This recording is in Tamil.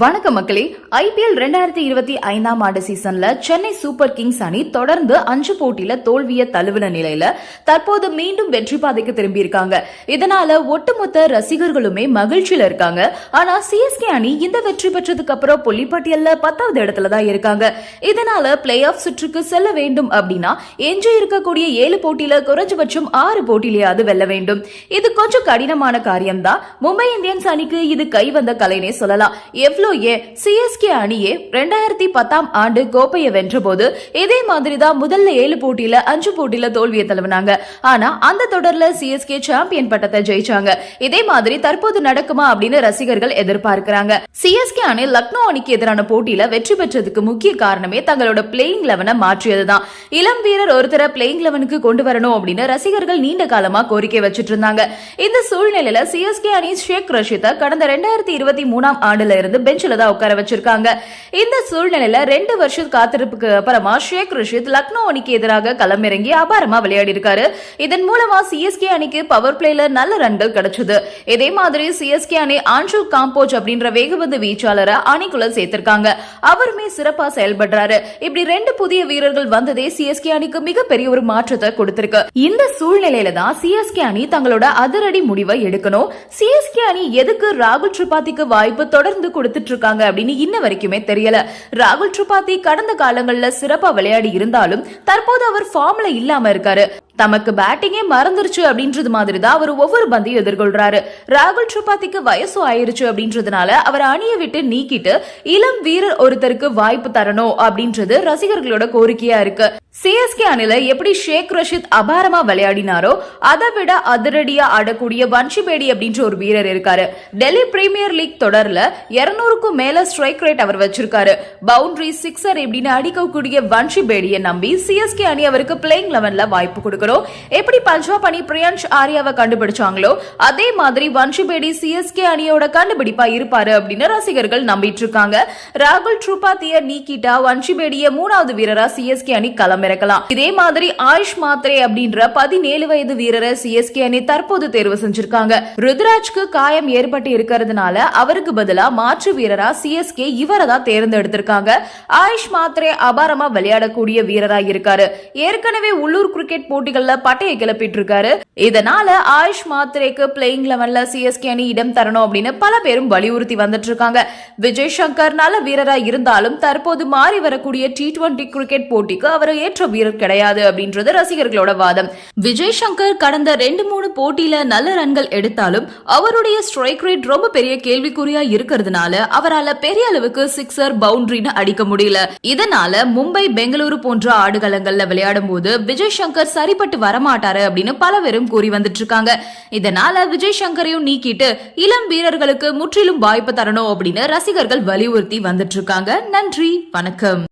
வணக்கம் மக்களே ஐபிஎல் ரெண்டாயிரத்தி இருபத்தி ஐந்தாம் ஆண்டு சீசன்ல சென்னை சூப்பர் கிங்ஸ் அணி தொடர்ந்து அஞ்சு போட்டியில தோல்விய தழுவின நிலையில தற்போது மீண்டும் வெற்றி பாதைக்கு திரும்பி இருக்காங்க இதனால ஒட்டுமொத்த ரசிகர்களுமே மகிழ்ச்சியில இருக்காங்க. ஆனா சிஎஸ்கே அணி இந்த வெற்றி பெற்றதுக்கு அப்புறம் புள்ளிப்பட்டியல்ல பத்தாவது இடத்துல தான் இருக்காங்க. இதனால பிளே ஆஃப் சுற்றுக்கு செல்ல வேண்டும் அப்படின்னா எஞ்சி இருக்கக்கூடிய ஏழு போட்டியில குறைஞ்சபட்சம் ஆறு போட்டியிலேயாவது வெல்ல வேண்டும். இது கொஞ்சம் கடினமான காரியம்தான். மும்பை இந்தியன்ஸ் அணிக்கு இது கை வந்த கலைனே சொல்லலாம். எவ்வளவு ஏன் சிஎஸ்கே அணியே ரெண்டாயிரத்தி பத்தாம் ஆண்டு கோப்பையை வென்றபோது இதே மாதிரி தான் முதல்ல ஏழு போட்டியில அஞ்சு போட்டியில தோல்வியை தழுவினாங்க. ஆனா அந்த தொடர்ல சிஎஸ்கே சாம்பியன் பட்டத்தை ஜெயிச்சாங்க. இதே மாதிரி தற்போது நடக்குமா அப்படின்னு ரசிகர்கள் எதிர்பார்க்கிறாங்க. சிஎஸ்கே அணி லக்னோ அணிக்கு எதிரான போட்டியில வெற்றி பெற்றதுக்கு முக்கிய காரணமே தங்களோட பிளேயிங் லெவனை மாற்றியதுதான். இளம் வீரர் ஒருத்தர பிளேயிங் லெவனுக்கு கொண்டு வரணும் அப்படின்னு ரசிகர்கள் நீண்ட காலமா கோரிக்கை வச்சிட்டு இருந்தாங்க. இந்த சூழ்நிலையில சிஎஸ்கே அணி ஷேக் ரஷித்தை கடந்த ரெண்டாயிரத்தி இருபத்தி மூணாம் ஆண்டுல இருந்து பெஞ்சில தான் உட்கார வச்சிருக்காங்க. இந்த சூழ்நிலையில ரெண்டு வருஷம் காத்திருப்புக்கு அப்புறமா ஷேக் ரஷித் லக்னோ அணிக்கு எதிராக களமிறங்கி அபாரமா விளையாடி இருக்காரு இதன் மூலமா சிஎஸ்கே அணிக்கு பவர் பிளேல நல்ல ரன்கள் கிடைச்சது. இதே மாதிரி சிஎஸ்கே அணி ஆன்ஷு காம்போஜ் அப்படின்ற வேகபந்து வீச்சாளரை அணிக்குள்ள சேர்த்திருக்காங்க. அவருமே சிறப்பா செயல்படுறாரு. இப்படி ரெண்டு புதிய வீரர்கள் வந்ததே சிஎஸ்கே அணிக்கு மிகப்பெரிய ஒரு மாற்றத்தை கொடுத்திருக்கு. இந்த சூழ்நிலையில தான் சிஎஸ்கே அணி தங்களோட அதிரடி முடிவை எடுக்கணும். சிஎஸ்கே அணி எதுக்கு ராகுல் திரிபாதிக்கு வாய்ப்பு தொடர்ந்து கொடுத்துட்டு இருக்காங்க அப்படின்னு இன்ன வரைக்குமே தெரியல. ராகுல் திரிபாதி கடந்த காலங்கள்ல சிறப்பா விளையாடி இருந்தாலும் தற்போது அவர் ஃபார்ம்ல இல்லாம இருக்காரு. தமக்கு பேட்டிங்கே மறந்துருச்சு அப்படின்றது மாதிரி தான் அவர் ஒவ்வொரு பந்தையும் எதிர்கொள்றாரு. ராகுல் திரிபாதிக்கு வயசு ஆயிருச்சு அப்படின்றதுனால அவர் அணியை விட்டு நீக்கிட்டு இளம் வீரர் ஒருத்தருக்கு வாய்ப்பு தரணும் அப்படின்றது ரசிகர்களோட கோரிக்கையா இருக்கு. சிஎஸ்கே அணில எப்படி ஷேக் ரஷித் அபாரமா விளையாடினாரோ அதை விட அதிரடியா ஆடக்கூடிய வன்ஷிபேடி அப்படின்ற ஒரு வீரர் இருக்காரு. டெல்லி பிரீமியர் லீக் தொடர்ல இருநூறுக்கும் மேல ஸ்ட்ரைக் ரேட் அவர் வச்சிருக்காரு. பவுண்டரி சிக்ஸர் இப்படின்னு அடிக்கக்கூடிய வன்ஷிபேடியை நம்பி சிஎஸ்கே அணி அவருக்கு பிளேயிங் லெவன்ல வாய்ப்பு கொடுக்கணும் எப்படி பஞ்சாப் அணி பிரியான்ஷ் ஆர்யாவை கண்டுபிடிச்சாங்களோ அதே மாதிரி வன்ஷிபேடி சிஎஸ்கே அணியோட கண்டுபிடிப்பா இருப்பாரு அப்படின்னு ரசிகர்கள் நம்பிட்டு இருக்காங்க. ராகுல் ட்ரூபாத்திய நீக்கிட்டா வன்ஷிபேடியை மூணாவது வீரரா சிஎஸ்கே அணி களமிறக்கலாம் இதே மாதிரி ஆயுஷ் மாத்ரே அப்படின்ற பதினேழு வயது வீரரை சிஎஸ்கே அணி தற்போது தேர்வு செஞ்சிருக்காங்க. ருத்ராஜ்க்கு காயம் ஏற்பட்டு இருக்கிறதுனால அவருக்கு பதிலா மாற்று வீரரா சிஎஸ்கே இவரை தான் தேர்ந்தெடுத்திருக்காங்க. ஆயுஷ் மாத்ரே அபாரமா விளையாடக்கூடிய வீரரா இருக்காரு. ஏற்கனவே உள்ளூர் கிரிக்கெட் போட்டிகள்ல பட்டையை கிளப்பிட்டு இருக்காரு இதனால ஆயுஷ் மாத்ரேக்கு பிளேயிங் லெவன்ல சிஎஸ்கே அணி இடம் தரணும் அப்படின்னு பல பேரும் வலியுறுத்தி வந்துட்டு இருக்காங்க விஜய் சங்கர் நல்ல வீரரா இருந்தாலும் தற்போது மாறி வரக்கூடிய டி டுவெண்டி கிரிக்கெட் போட்டிக்கு அவரை ஏற்ற வீரர் கிடையாது அப்படின்றது ரசிகர்களோட வாதம். விஜய் சங்கர் கடந்த ரெண்டு மூணு போட்டியில நல்ல ரன்கள் எடுத்தாலும் அவருடைய ஸ்ட்ரைக் ரேட் ரொம்ப பெரிய கேள்விக்குறியா இருக்கிறதுனால அவரால பெரிய அளவுக்கு சிக்ஸர் பவுண்டரின்னு அடிக்க முடியல. இதனால மும்பை பெங்களூரு போன்ற ஆடுகளங்கள்ல விளையாடும் போது விஜய் சங்கர் சரிப்பட்டு வரமாட்டாரு அப்படின்னு பல பேரும் கூறி வந்துட்டு இருக்காங்க இதனால விஜய் சங்கரையும் நீக்கிட்டு இளம் வீரர்களுக்கு முற்றிலும் வாய்ப்பு தரணும் அப்படின்னு ரசிகர்கள் வலியுறுத்தி வந்துட்டு இருக்காங்க நன்றி வணக்கம்.